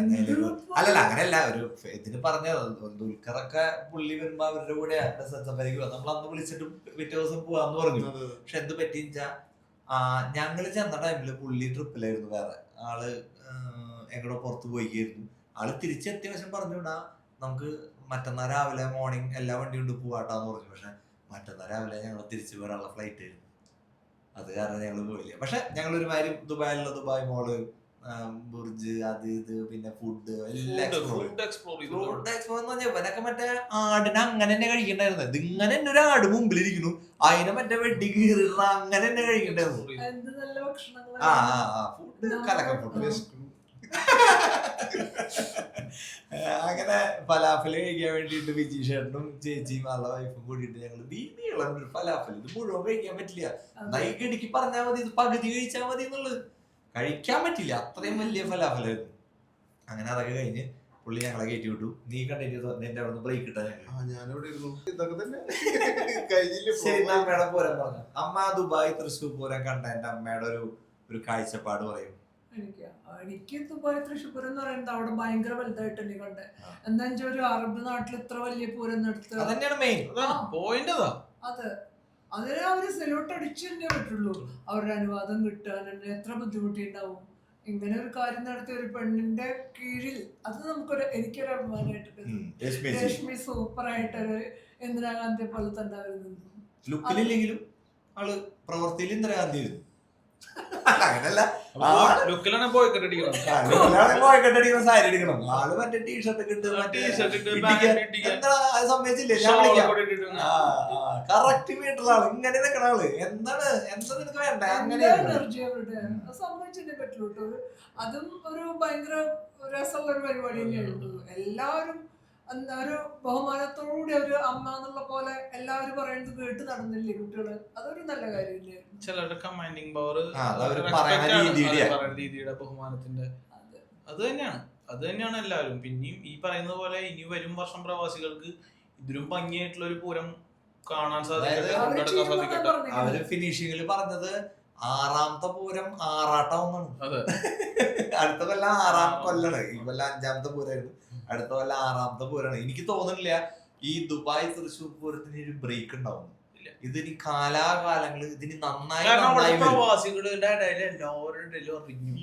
E: എന്തൊരു
B: അല്ലല്ല അങ്ങനെയല്ല ഒരു ഇതിന് പറഞ്ഞത് ദുൽഖറൊക്കെ പുള്ളി വരുമ്പോ അവരുടെ കൂടെ സംസാരിക്കുക നമ്മൾ അന്ന് വിളിച്ചിട്ട് പിറ്റേ ദിവസം പോവാന്ന് പറഞ്ഞു. പക്ഷെ എന്ത് പറ്റി ഞങ്ങൾ ചെന്ന ടൈമിൽ പുള്ളി ട്രിപ്പിലായിരുന്നു വേറെ. ആൾ എങ്ങടെ പുറത്ത് പോയിക്കായിരുന്നു. ആൾ തിരിച്ചെത്തിയ വശം പറഞ്ഞുവിടാ നമുക്ക് മറ്റന്നാ രാവിലെ മോർണിംഗ് എല്ലാ വണ്ടിയും കൊണ്ട് പോവാട്ടാന്ന് പറഞ്ഞു. പക്ഷെ മറ്റന്നാ രാവിലെ ഞങ്ങൾ തിരിച്ചു വരാനുള്ള ഫ്ലൈറ്റ് ആയിരുന്നു. അത് കാരണം ഞങ്ങൾ പോയില്ല. പക്ഷെ ഞങ്ങൾ ഒരുമാതിരി ദുബായിലുള്ള ദുബായ് മോൾ ബുർജ് അത് ഇത് പിന്നെ ഫുഡ് എല്ലാം.
C: ഫുഡ് എക്സ്പ്ലോർ ചെയ്തു.
B: ഫ്രൂട്ട് എന്ന് പറഞ്ഞാൽ ഇവനൊക്കെ മറ്റേ ആടിനെ അങ്ങനെ തന്നെ കഴിക്കണ്ടായിരുന്നു. ഇത് ഇങ്ങനെ തന്നെ ഒരു ആട് മുമ്പിലിരിക്കുന്നു. അതിനെ മറ്റേ വെട്ടി കീറിട അങ്ങനെ തന്നെ കഴിക്കണ്ടായിരുന്നു.
E: എന്ത് നല്ല
B: ആ ആ ആ. Food കലക്ക food. അങ്ങനെ ഫലാഫൽ കഴിക്കാൻ വേണ്ടിയിട്ട് വിജി ഷേട്ടനും ചേച്ചിയും ആളുടെ വൈഫും കൂടിയിട്ട് ഞങ്ങൾ നീളം ഒരു ഫലാഫൽ ഇത് മുഴുവൻ കഴിക്കാൻ പറ്റില്ല. നൈകടിക്ക് പറഞ്ഞാൽ മതി ഇത് പകുതി കഴിച്ചാൽ മതി എന്നുള്ളത്. കഴിക്കാൻ പറ്റില്ല അത്രയും വലിയ ഫലാഫലായിരുന്നു അങ്ങനെ അതൊക്കെ കഴിഞ്ഞ് പുള്ളി ഞങ്ങളെ കയറ്റി വിട്ടു. നീ കണ്ടിട്ട് നിന്റെ അവിടെ നിന്ന് ബ്രേക്ക് ഇട്ടാ
D: ഞാനിവിടെ ഇരുന്നു. ഇതൊക്കെ തന്നെ. കഴിഞ്ഞില്ല
B: ശരി എന്നാ അമ്മയുടെ പൂരം പറഞ്ഞു. അമ്മ ദുബായ് തൃശ്ശൂർ പൂരം കണ്ട എന്റെ അമ്മയുടെ ഒരു ഒരു കാഴ്ചപ്പാട് പറയും.
E: എനിക്ക് എനിക്ക് ദുബായ് തൃശ്ശൂർ പൂരം എന്ന് പറയുന്നത് അവിടെ ഭയങ്കര വലുതായിട്ട് കണ്ട്. എന്താ ഒരു അറബ് നാട്ടിൽ ഇത്ര വലിയ പൂരം
C: പോയിന്റ് അതാ
E: അത്. അതിന് അവർ സെലോട്ട് അടിച്ചു തന്നെ പറ്റുള്ളൂ അവരുടെ അനുവാദം കിട്ടാൻ എത്ര ബുദ്ധിമുട്ടിണ്ടാവും. ഇങ്ങനെ ഒരു കാര്യം നടത്തിയ ഒരു പെണ്ണിന്റെ കീഴിൽ അത് നമുക്കൊരു എനിക്കൊരു അഭിമാനമായിട്ട് രശ്മി. സൂപ്പർ ആയിട്ടൊരു ഇന്ദിരാഗാന്ധി പോലെ തന്നെ അവർ നിന്നു.
B: ലുക്കിലില്ലെങ്കിലും ആൾ പ്രവൃത്തിയിൽ ഇന്ദിരാഗാന്ധി അങ്ങനല്ല.
C: ലുക്കിലാണ് പോയി കെട്ടടിക്കണം
B: കെട്ടടിക്കുന്ന സാരി എടുക്കണം. ആൾ മറ്റേ ടീഷർട്ട് എന്താ സമ്മതിച്ചില്ലേ ഞാൻ വിളിക്കാം.
C: ഇങ്ങനെ.
B: കറക്റ്റ് മീറ്റർ ഇങ്ങനെ നിക്കണ ആൾ. എന്താണ് എന്താ നിനക്ക് വേണ്ട? അങ്ങനെ
E: പറ്റുള്ളൂ അതും ഒരു ഭയങ്കര രസമുള്ള ഒരു പരിപാടി തന്നെയായിരുന്നു. എല്ലാവരും ഒരു ബഹുമാനത്തോടുകൂടി ഒരു അമ്മ എന്നുള്ള പോലെ എല്ലാവരും പറയുന്നത് കേട്ട് നടന്നില്ലേ കുട്ടികൾ? അതൊരു നല്ല കാര്യം തന്നെയായിരുന്നു
C: ചിലരുടെ കമാൻഡിങ് പവർ
B: രീതിയുടെ.
C: ബഹുമാനത്തിന്റെ
E: അത്.
C: തന്നെയാണ്. അത് തന്നെയാണ് എല്ലാവരും. പിന്നെയും ഈ പറയുന്നത് പോലെ ഇനി വരും വർഷം പ്രവാസികൾക്ക് ഇതിലും ഭംഗിയായിട്ടുള്ള ഒരു പൂരം കാണാൻ സാധിക്കട്ടെ
B: അവർ ഫിനിഷിംഗിൽ പറഞ്ഞത് ആറാമത്തെ പൂരം ആറാട്ടം എന്നാണ്
C: അതെ.
B: അടുത്ത കൊല്ലം ആറാം കൊല്ലാണ് ഈ കൊല്ലം അഞ്ചാമത്തെ പൂരമായിരുന്നു അടുത്ത കൊല്ലം ആറാമത്തെ പൂരാണ്. എനിക്ക് തോന്നുന്നില്ല ഈ ദുബായ് തൃശൂർ പൂരത്തിന് ഒരു ബ്രേക്ക് ഉണ്ടാവും. ഇതിന് കാലാകാലങ്ങൾ ഇതിന് നന്നായി
C: പ്രവാസികളുടെ ഇടയിൽ എല്ലാവരുടെ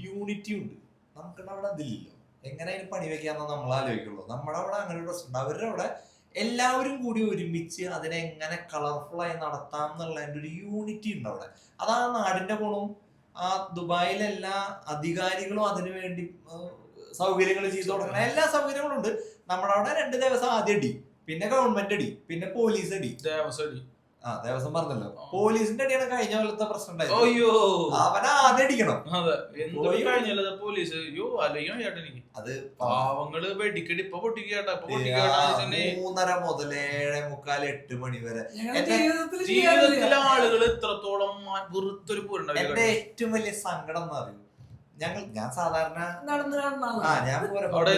B: യൂണിറ്റി ഉണ്ട്. നമുക്ക് അവിടെ അതില്ലല്ലോ. എങ്ങനെ അതിന് പണി വെക്കാന്ന് നമ്മൾ ആലോചിക്കുള്ളൂ. നമ്മുടെ അവിടെ അങ്ങനെ ഒരു പ്രശ്നം അവരുടെ അവിടെ എല്ലാവരും കൂടി ഒരുമിച്ച് അതിനെ എങ്ങനെ കളർഫുൾ ആയി നടത്താം എന്നുള്ളതിന്റെ ഒരു യൂണിറ്റി ഉണ്ട് അവിടെ. അത് ആ നാടിന്റെ ഗുണവും. ആ ദുബായിലെല്ലാ അധികാരികളും അതിനു വേണ്ടി സൗകര്യങ്ങൾ ചെയ്തു തുടങ്ങണം എല്ലാ സൗകര്യങ്ങളും ഉണ്ട്. നമ്മുടെ അവിടെ രണ്ട് ദിവസം ആദ്യം അടി പിന്നെ ഗവൺമെന്റ് അടി പിന്നെ പോലീസ് അടി.
C: അടി.
B: ആ ദേവസ്വം പറഞ്ഞല്ലോ. പോലീസിന്റെ അടിയാണ് കഴിഞ്ഞ കൊല്ലത്തെ പ്രശ്നം
C: അയ്യോ.
B: അവനെ ആദ്യം അടിക്കണം.
C: അതെ.
B: പോയി.
C: കഴിഞ്ഞല്ലോ പോലീസ് അയ്യോ അല്ലെങ്കിൽ ചേട്ടാ എനിക്ക്.
B: അത്
C: പാവങ്ങൾ വെടിക്കടി ഇപ്പൊ പൊട്ടിക്കേട്ടാ
B: മൂന്നര മുതൽ ഏഴ് മുക്കാൽ എട്ട് മണി വരെ.
C: ജീവിതത്തിലെ ആളുകൾ ഇത്രത്തോളം വെറുത്തൊരു പോരുണ്ടാവും
B: എന്റെ ഏറ്റവും വലിയ സങ്കടം എന്ന് അറിയും ഞങ്ങൾ ഞാൻ സാധാരണ
E: നടന്നു കാണുന്ന
B: ആ
E: ആളാണ്.
B: ഞാൻ
C: അവിടെ
B: പൂരപ്പറമ്പിൽ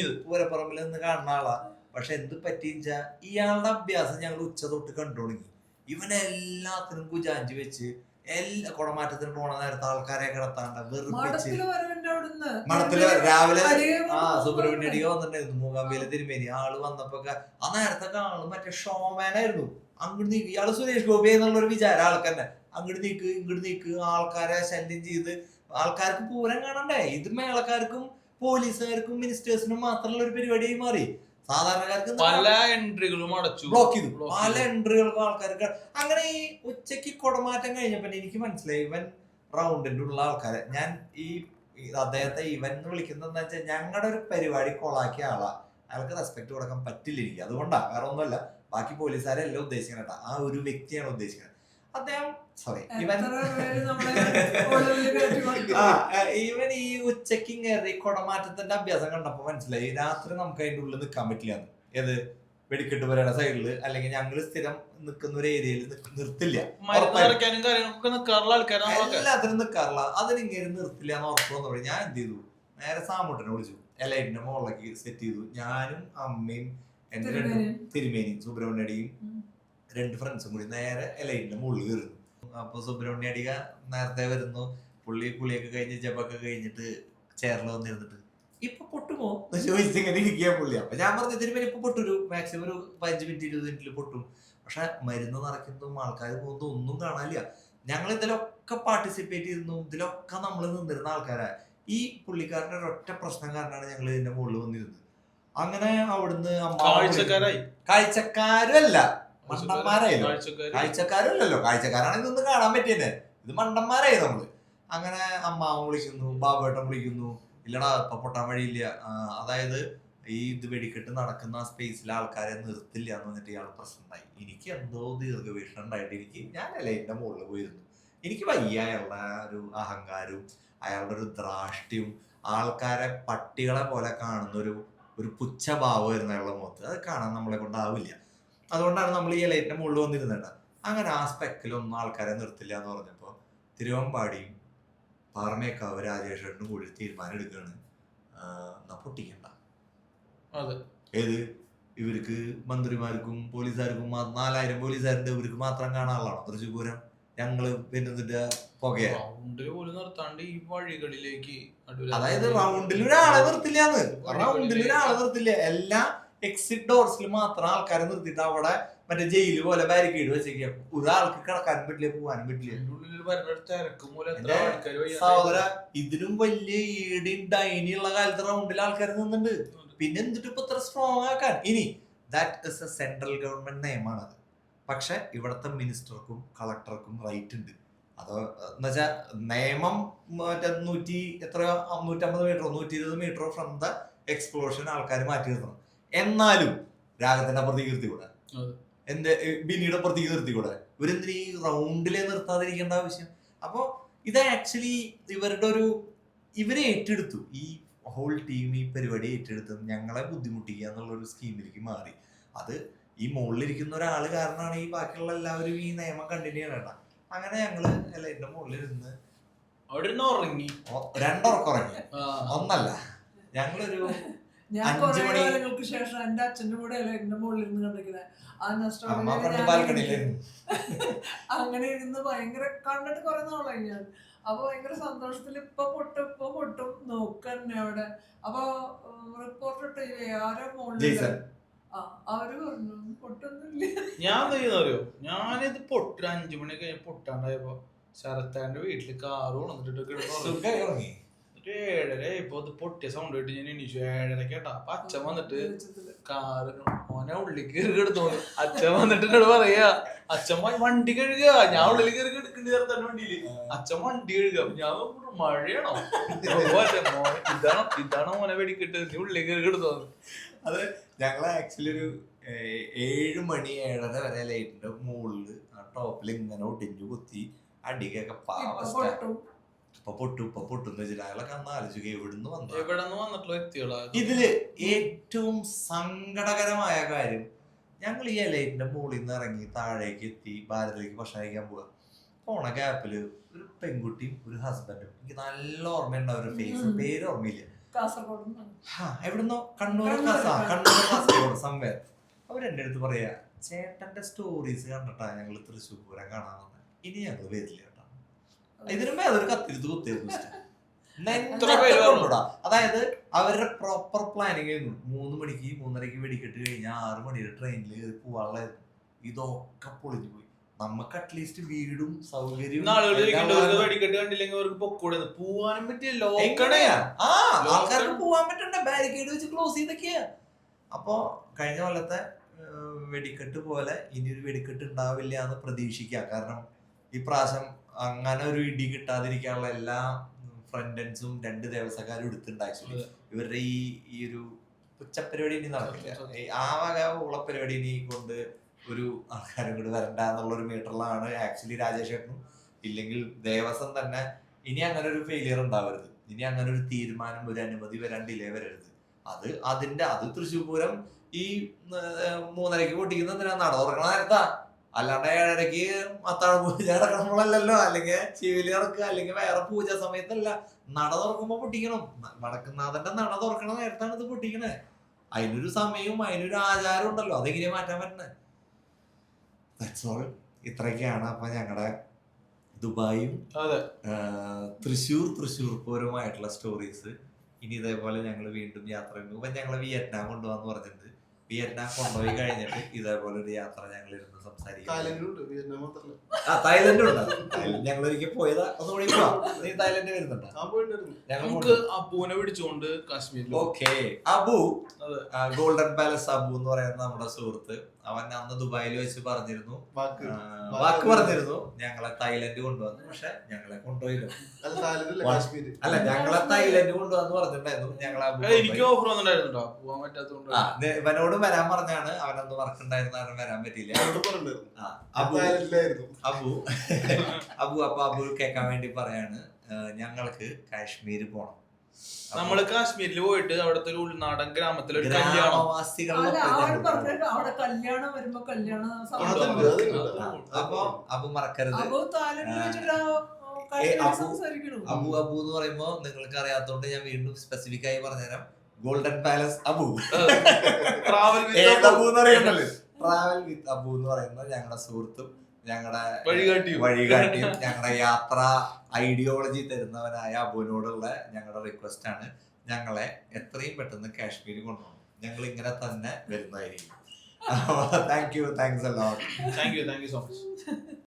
B: നിന്ന് പൂരപ്പറമ്പിൽ നിന്ന് കാണുന്ന ആളാ. പക്ഷെ എന്ത് പറ്റിച്ചാ ഇയാളുടെ അഭ്യാസം ഞങ്ങൾ ഉച്ച തൊട്ട് കണ്ടു തുടങ്ങി. ഇവനെല്ലാത്തിനും കുജാഞ്ചി വെച്ച് എല്ലാ കുടമാറ്റത്തിന് പോണ നേരത്തെ ആൾക്കാരെ കിടത്താണ്ട വെറുപ്പിച്ച്
E: മഠത്തിൽ വരവിന്റെ അവിടുന്ന്.
B: മണത്തിൽ രാവിലെ ആ സുബ്രഹ്മണ്യടിക്ക് വന്നിട്ടുണ്ടായിരുന്നു മൂകാംബിയിലെ തിരുമേനി. ആൾ വന്നപ്പോ ആ നേരത്തെ ആൾ മറ്റേ ഷോമാനായിരുന്നു. അങ്ങോട്ട് നീക്ക്. ഇയാൾ സുരേഷ് ഗോപി എന്നുള്ള ഒരു വിചാരം ആൾക്കന്നെ. അങ്ങോട്ട് നീക്ക് ഇങ്ങോട്ട് നീക്ക്. ആൾക്കാരെ ശല്യം ചെയ്ത് ആൾക്കാർക്ക് പൂരം കാണണ്ടേ? ഇത് മേളക്കാർക്കും പോലീസുകാർക്കും മിനിസ്റ്റേഴ്സിനും മാത്രമുള്ള ഒരു പരിപാടിയായി മാറി. സാധാരണക്കാർക്ക്
C: പല എൻട്രികളും അടച്ചു.
B: ബ്ലോക്ക് ചെയ്തു. പല. എൻട്രികൾക്കും ആൾക്കാർക്ക് അങ്ങനെ ഈ ഉച്ചയ്ക്ക് കുടമാറ്റം കഴിഞ്ഞപ്പോ എനിക്ക് മനസ്സിലായി ഇവൻ റൗണ്ടിന്റെ ഉള്ള ആൾക്കാരെ. ഞാൻ ഈ അദ്ദേഹത്തെ ഇവൻ എന്ന് വിളിക്കുന്നത് എന്താ വെച്ചാൽ ഞങ്ങളുടെ ഒരു പരിപാടി കൊളാക്കിയ ആളാ. അയാൾക്ക് റെസ്പെക്ട് കൊടുക്കാൻ പറ്റില്ല എനിക്ക്. അതുകൊണ്ടാ. വേറെ ഒന്നുമല്ല. ബാക്കി പോലീസുകാരെ എല്ലാം ഉദ്ദേശിക്കണം കേട്ടോ ആ ഒരു വ്യക്തിയാണ് ഉദ്ദേശിക്കുന്നത് അദ്ദേഹം സോറി ഇവൻ ഇവൻ ഈ ഉച്ചയ്ക്ക് കയറി കുടമാറ്റത്തിന്റെ അഭ്യാസം കണ്ടപ്പോ മനസ്സിലായി. രാത്രി നമുക്ക് അതിന്റെ ഉള്ളിൽ നിൽക്കാൻ പറ്റില്ല ഏത്? വെടിക്കെട്ട് പുരയുടെ സൈഡിൽ അല്ലെങ്കിൽ ഞങ്ങൾ സ്ഥിരം നിൽക്കുന്ന ഒരു ഏരിയയിൽ നിർത്തില്ല. എല്ലാത്തിനും നിൽക്കാറില്ല അതിനിങ്ങനെ നിർത്തില്ല എന്ന് ഉറപ്പ് വന്നു ഞാൻ എന്ത് ചെയ്തു? നേരെ സാമൂട്ടിനെ വിളിച്ചു. എലൈറ്റിന്റെ മുകളിലേക്ക് സെറ്റ് ചെയ്തു. ഞാനും അമ്മയും എന്റെ രണ്ട്
E: തിരുമേനിയും
B: തിരുമേനി സുബ്രഹ്മണ്യടിയും രണ്ട് ഫ്രണ്ട്സും കൂടി നേരെ എലൈറ്റിന്റെ മുകളിൽ കയറുന്നു അപ്പൊ സുബ്രഹ്മണ്യ അടിക നേരത്തെ വരുന്നു. പുള്ളി പുളിയൊക്കെ കഴിഞ്ഞ് ജപ്പൊക്കെ കഴിഞ്ഞിട്ട് ചേർന്ന് വന്നിരുന്നിട്ട്. ഇപ്പൊ പൊട്ടുമോ? എന്ന് ഇങ്ങനെ ഇരിക്കുക പുള്ളി. അപ്പൊ ഞാൻ പറഞ്ഞു ഇതിന് തിരുമേനി ഇപ്പൊ പൊട്ടൊരു മാക്സിമം ഒരു പതിനഞ്ച് മിനിറ്റ് ഇരുപത് മിനിറ്റിൽ പൊട്ടും. പക്ഷെ മരുന്ന് നിറയ്ക്കുന്നതും ആൾക്കാർ പോകുന്നതും ഒന്നും കാണാനില്ല. ഞങ്ങൾ ഇതിലൊക്കെ പാർട്ടിസിപ്പേറ്റ് ചെയ്തിരുന്നു ഇതിലൊക്കെ നമ്മൾ നിന്നിരുന്ന ആൾക്കാരാ. ഈ പുള്ളിക്കാരന്റെ ഒരൊറ്റ പ്രശ്നം കാരണമാണ് ഞങ്ങൾ ഇതിന്റെ മുകളിൽ വന്നിരുന്നത്. അങ്ങനെ അവിടുന്ന് കാഴ്ചക്കാരല്ല മണ്ടന്മാരായിരുന്നു. കാഴ്ചക്കാരല്ലല്ലോ. കാഴ്ചക്കാരാണെങ്കിൽ ഒന്നും കാണാൻ പറ്റിയല്ലേ ഇത് മണ്ടന്മാരായി നമ്മൾ. അങ്ങനെ അമ്മാവൻ വിളിക്കുന്നു ബാബേട്ടൻ വിളിക്കുന്നു. ഇല്ലടാ ഇപ്പൊ പൊട്ടാൻ വഴിയില്ല. അതായത് ഈ ഇത് വെടിക്കെട്ട് നടക്കുന്ന ആ സ്പേസിലെ ആൾക്കാരെ നിർത്തില്ല എന്ന് പറഞ്ഞിട്ട് ഇയാൾ പ്രശ്നം ഉണ്ടായി എനിക്ക് എന്തോ ദീർഘവീക്ഷണം ഉണ്ടായിട്ട് എനിക്ക് ഞാനല്ലേ എന്റെ മുകളിൽ പോയിരുന്നു. എനിക്ക് വയ്യ അയാളുടെ ഒരു അഹങ്കാരവും അയാളുടെ ഒരു ദ്രാഷ്ട്യവും ആൾക്കാരെ പട്ടികളെ പോലെ കാണുന്ന ഒരു ഒരു പുച്ഛഭാവമായിരുന്നു അയാളുടെ മുഖത്ത്. അത് കാണാൻ നമ്മളെ കൊണ്ടാവില്ല. അതുകൊണ്ടാണ് നമ്മൾ ഈ ലൈറ്റിന്റെ മുകളിൽ വന്നിരുന്നത്. അങ്ങനെ ആ സ്പെക്കിലൊന്നും ആൾക്കാരെ നിർത്തില്ല എന്ന് പറഞ്ഞപ്പോൾ തിരുവമ്പാടിയും പാറമേക്കാവ് രാജേഷേട്ടനും കൂടി തീരുമാനം എടുക്കുകയാണ്. എന്നാ പൊട്ടിക്കണ്ട. ഏത്? ഇവർക്ക് മന്ത്രിമാർക്കും പോലീസുകാർക്കും നാലായിരം പോലീസുകാരുണ്ട്. ഇവർക്ക് മാത്രം കാണാനുള്ളതാണ് തൃശ്ശൂർ പൂരം? ഞങ്ങൾ പിന്നെ പുകയാ.
C: നിർത്താണ്ട് ഈ വഴികളിലേക്ക്
B: അതായത് റൗണ്ടിൽ ഒരാളെ നിർത്തില്ലാന്ന് റൗണ്ടിൽ ഒരാളെ നിർത്തില്ല. എല്ലാ എക്സിറ്റ് ഡോർസിൽ മാത്രം ആൾക്കാരെ നിർത്തിയിട്ട് അവിടെ മറ്റേ ജയിൽ പോലെ ബാരിക്കേഡ് വെച്ചേക്കാം. ഒരാൾക്ക് കിടക്കാനും പറ്റില്ല പോകാനും പറ്റില്ല.
C: എത്ര
B: സഹോദര ഇതിനും വലിയ ഈടിയും ഡൈനി ഉള്ള കാലത്ത് റൗണ്ടിൽ ആൾക്കാർ നിന്നുണ്ട് പിന്നെ എന്നിട്ട് ഇപ്പൊ ഇത്ര സ്ട്രോങ് ആക്കാൻ. ഇനി that is a central government നയമാണത് പക്ഷെ ഇവിടുത്തെ മിനിസ്റ്റർക്കും കളക്ടർക്കും റൈറ്റ് ഉണ്ട്. അത് എന്നുവെച്ചാ നിയമം മറ്റേ നൂറ്റി എത്രയോ നൂറ്റമ്പത് മീറ്ററോ നൂറ്റി ഇരുപത് മീറ്ററോ ഫ്രം ദ എക്സ്പ്ലോഷൻ ആൾക്കാർ മാറ്റി നിർത്തണം എന്നാലും രാഗത്തിന്റെ അപ്പുറത്തേക്ക് നിർത്തിക്കൂടെ. എന്റെ ബിനിയുടെ അപ്പുറത്തേക്ക് നിർത്തിക്കൂടെ ഇവരെന്തിനീ റൗണ്ടിലെ നിർത്താതിരിക്കേണ്ട ആവശ്യം? അപ്പോ ഇത് ആക്ച്വലി ഇവരുടെ ഒരു ഇവരെ ഏറ്റെടുത്തു. ഈ ഹോൾ ടീം ഈ പരിപാടി ഏറ്റെടുത്ത് ഞങ്ങളെ ബുദ്ധിമുട്ടിക്കുക എന്നുള്ള ഒരു സ്കീമിലേക്ക് മാറി. അത് ഈ മുകളിലിരിക്കുന്ന ഒരാൾ കാരണമാണ് ഈ ബാക്കിയുള്ള എല്ലാവരും ഈ നിയമം കണ്ടിന്യൂ ചെയ്യണ അങ്ങനെ ഞങ്ങൾ അല്ല എന്റെ മുകളിൽ ഇരുന്ന്
C: അവിടെ ഉറങ്ങി ആ.
B: ഒന്നല്ല. ഞങ്ങളൊരു
E: ഞാൻ
B: അഞ്ച്
E: കുറെ
B: മണി-
E: കാലങ്ങൾക്ക് ശേഷം എന്റെ അച്ഛന്റെ കൂടെ അല്ല എന്റെ മുകളിൽ ഇരുന്ന് കണ്ടിരിക്കുന്നത് ആ
B: അമ്മ
E: നഷ്ടം
B: പണ്ട്
E: അങ്ങനെ ഇരുന്ന് ഭയങ്കര കണ്ടിട്ട് കുറെ നാളായി ഞാൻ. അപ്പൊ ഭയങ്കര സന്തോഷത്തിൽ ഇപ്പൊ പൊട്ടും ഇപ്പൊ പൊട്ടും. നോക്കന്നെ അവിടെ. അപ്പൊ റിപ്പോർട്ട് ഇട്ട് ആരോ മുകളിൽ അവർ പറഞ്ഞു പൊട്ടൊന്നുമില്ല.
C: ഞാൻ ചെയ്യുന്നറിയോ ഞാനിത് പൊട്ടും അഞ്ചു മണി കഴിഞ്ഞ് പൊട്ടാണ്ടായപ്പോ ശരത്താന്റെ വീട്ടിൽ കാറ്
B: ഉറങ്ങി.
C: ഒരു ഏഴര ഇപ്പൊ ഇത് പൊട്ടിയ സൗണ്ട് കേട്ട് ഞാൻ എണീച്ചു. ഏഴര കേട്ടാ അപ്പൊ അച്ഛൻ വന്നിട്ട്. കാറ് മോനെ ഉള്ളിൽ കയറി കിടന്നു അച്ഛൻ വന്നിട്ട് എന്നോട് പറയാ അച്ഛൻ വണ്ടി കഴുകുക ഞാൻ ഉള്ളിൽ കയറി കിടക്കേണ്ടി ചേർത്താൻ വണ്ടിയിൽ. അച്ഛൻ വണ്ടി കഴുകുക ഞാൻ മഴയാണോ? ഇതാണോ ഇതാണോ മോനെ വെടിക്കിട്ട്? നീ ഉള്ളിൽ കയറി കിടന്നു
B: അത് ഞങ്ങൾ ആക്ച്വലി ഒരു ഏഴ് മണി ഏഴര വരെ ലൈറ്റിന്റെ മുകളിൽ ആ ടോപ്പിൽ ഇങ്ങനെ ഒടിഞ്ഞു കുത്തി അടിക്കൊക്കെ
E: പൊട്ടും.
B: ഇപ്പൊ പൊട്ടു ഇപ്പൊ പൊട്ടും വെച്ചിട്ട് അയാളൊക്കെ അന്ന് ആലോചിക്കുക എവിടുന്ന് വന്നു ഇതിൽ ഏറ്റവും സങ്കടകരമായ കാര്യം ഞങ്ങൾ ഈ എലൈറ്റിന്റെ മുകളിൽ നിന്ന് ഇറങ്ങി താഴേക്ക് എത്തി ഭാരതിലേക്ക് ഭക്ഷണം കഴിക്കാൻ പോവുക പോണ ഗ്യാപ്പിൽ ഒരു പെൺകുട്ടിയും ഒരു ഹസ്ബൻഡും എനിക്ക് നല്ല ഓർമ്മയുണ്ട് അവരുടെ ഫേസ്. പേര് ഓർമ്മയില്ല. എവിടുന്നോ? കണ്ണൂർ കാസ കണ്ണൂർ കാസർഗോഡ് സംവേർ അവരെന്റെ അടുത്ത് പറയാ ചേട്ടന്റെ സ്റ്റോറീസ് കണ്ടിട്ടാ ഞങ്ങൾ തൃശ്ശൂർ പൂരം കാണാൻ വന്നത് ഇനി ഞങ്ങൾ വരില്ല. കേട്ടോ ഇതിനും അതൊരു കത്തിരുത്ത് കുത്തിയിരുന്നു? അതായത് അവരുടെ പ്രോപ്പർ പ്ലാനിങ് ആയിരുന്നു. മൂന്ന് മണിക്ക് മൂന്നരക്ക് വെടിക്കെട്ട് കഴിഞ്ഞാൽ ആറ് മണിയുടെ ട്രെയിനിൽ കയറി പോവാനുള്ളായിരുന്നു ഇതൊക്കെ പൊളിഞ്ഞു പോയി. നമുക്ക് അറ്റ്ലീസ്റ്റ് വീടും സൗകര്യവും
C: പോവാനും പറ്റിയ
B: ആ ആൾക്കാർക്ക് പോവാൻ പറ്റണ്ട? ബാരിക്കേഡ് വെച്ച് ക്ലോസ് ചെയ്തൊക്കെയാ. അപ്പോ കഴിഞ്ഞ കൊല്ലത്തെ വെടിക്കെട്ട് പോലെ ഇനി ഒരു വെടിക്കെട്ട് ഉണ്ടാവില്ല എന്ന് പ്രതീക്ഷിക്കാം. കാരണം ഈ പ്രാവശ്യം അങ്ങനെ ഒരു ഇടി കിട്ടാതിരിക്കാനുള്ള എല്ലാ ഫ്രണ്ടൻസും രണ്ട് ദേവസ്വക്കാരും എടുത്തിട്ടുണ്ട് ആക്ച്വലി. ഇവരുടെ ഈ ഈ ഒരു ഉച്ചപരിപാടി ഇനി നടക്കില്ല. ആ വക ഉളപ്പരിപാടി ഇനി കൊണ്ട് ഒരു ആൾക്കാരും കൂടി വരണ്ട എന്നുള്ള ഒരു മീറ്ററിലാണ് ആക്ച്വലി രാജേഷ് ഏട്ടനും. ഇല്ലെങ്കിൽ ദേവസ്വം തന്നെ ഇനി അങ്ങനെ ഒരു ഫെയിലിയർ ഉണ്ടാവരുത്. ഇനി അങ്ങനെ ഒരു തീരുമാനം ഒരു അനുമതി വരാൻ ഡിലേ വരരുത്. അത് അതിന്റെ അത് തൃശ്ശൂർ പൂരം ഈ മൂന്നരക്ക് പൊട്ടിക്കുന്ന നട തുറക്കണ നേരത്താ? അല്ലാണ്ട് ഇടയ്ക്ക് അത്താഴ പൂജ നടക്കണമല്ലോ അല്ലെങ്കിൽ ശിവലി നടക്കുക അല്ലെങ്കിൽ വേറെ പൂജ സമയത്തല്ല. നട തുറക്കുമ്പോ പൊട്ടിക്കണം. വടക്കുന്നാഥന്റെ നട തുറക്കണ നേരത്താണ് ഇത് പൊട്ടിക്കണേ. അതിനൊരു സമയവും അതിനൊരു ആചാരം ഉണ്ടല്ലോ. അതെങ്ങനെ മാറ്റാൻ പറ്റണേ? ദാറ്റ്സ് ഓൾ ഇത്രയൊക്കെയാണ് അപ്പൊ ഞങ്ങളുടെ ദുബായും തൃശ്ശൂർ തൃശ്ശൂർ പൂരമായിട്ടുള്ള സ്റ്റോറീസ് ഇനി ഇതേപോലെ ഞങ്ങൾ വീണ്ടും യാത്ര ചെയ്യുമ്പോൾ ഞങ്ങൾ വിയറ്റ്നാം കൊണ്ടുപോകാന്ന് പറഞ്ഞിട്ടുണ്ട്. വിയറ്റ്നാം കൊണ്ടുപോയി കഴിഞ്ഞിട്ട് ഇതേപോലെ ഒരു യാത്ര ഞങ്ങൾ ഇരുന്ന് സംസാരിക്കും. ആ തായ്ലൻഡ് ഉണ്ട്. തായ്ലൻഡ് ഞങ്ങൾ ഒരിക്കൽ പോയതാ. ഒന്നുകൂടി നീ തായ്ലൻഡ് വരുന്നുണ്ട്?
C: നമുക്ക് അപ്പൂനെ പിടിച്ചുകൊണ്ട് കാശ്മീരിൽ
B: okay. Abu golden palace Abu എന്ന് പറയുന്ന നമ്മുടെ സുഹൃത്ത് അവൻ അന്ന് ദുബായിൽ വെച്ച് പറഞ്ഞിരുന്നു.
D: വാക്ക്.
B: വാക്ക് പറഞ്ഞിരുന്നു. ഞങ്ങളെ തായ്ലൻഡ് കൊണ്ടുവന്നു. പക്ഷെ ഞങ്ങളെ കൊണ്ടുപോയില്ല.
D: അല്ല തായ്ലൻഡില്ല
B: വാ- അല്ല ഞങ്ങളെ തായ്ലൻഡ് കൊണ്ടുവന്ന് പറഞ്ഞിട്ടുണ്ടായിരുന്നു. ഞങ്ങളെ
C: എനിക്ക്. ഓഫർ പോകാൻ പറ്റാത്തതുകൊണ്ട്.
B: ഇവനോടും വരാൻ പറഞ്ഞാണ് അവനന്ന് വർക്ക് ഉണ്ടായിരുന്ന കാരണം വരാൻ പറ്റിയില്ല. അബു. അബു. അപ്പൊ അബു കേൾക്കാൻ വേണ്ടി പറയാണ് ഞങ്ങൾക്ക് കാശ്മീർ പോണം.
C: നമ്മൾ കാശ്മീരിൽ പോയിട്ട് അവിടുത്തെ ഒരു ഉൾനാടൻ ഗ്രാമത്തിലെ ഒരു കല്യാണം.
E: അവിടെ കല്യാണം വരുമ്പോ
B: അപ്പൊ അബു മറക്കരുത്. അബു- അബു എന്ന് പറയുമ്പോ നിങ്ങൾക്ക് അറിയാത്തോണ്ട് ഞാൻ വീണ്ടും സ്പെസിഫിക് ആയി പറഞ്ഞുതരാം. Golden palace Abu.
C: Travel
B: with Abu. എന്ന് അറിയണ്ടല്ലോ ട്രാവൽ വിത്ത് അബു എന്ന് പറയുന്നത് ഞങ്ങളുടെ സുഹൃത്തും ഞങ്ങളുടെ
C: വഴികാട്ടിയും.
B: വഴികാട്ടിയും ഞങ്ങളുടെ യാത്ര ഐഡിയോളജി തരുന്നവനായ അബുവിനോടുള്ള ഞങ്ങളുടെ റിക്വസ്റ്റ് ആണ് ഞങ്ങളെ എത്രയും പെട്ടെന്ന് കാശ്മീർ കൊണ്ടുപോകണം. ഞങ്ങൾ ഇങ്ങനെ തന്നെ വരുന്നതായിരിക്കും. താങ്ക് യു താങ്ക്സ് അല്ലോ
C: thank you thank you so much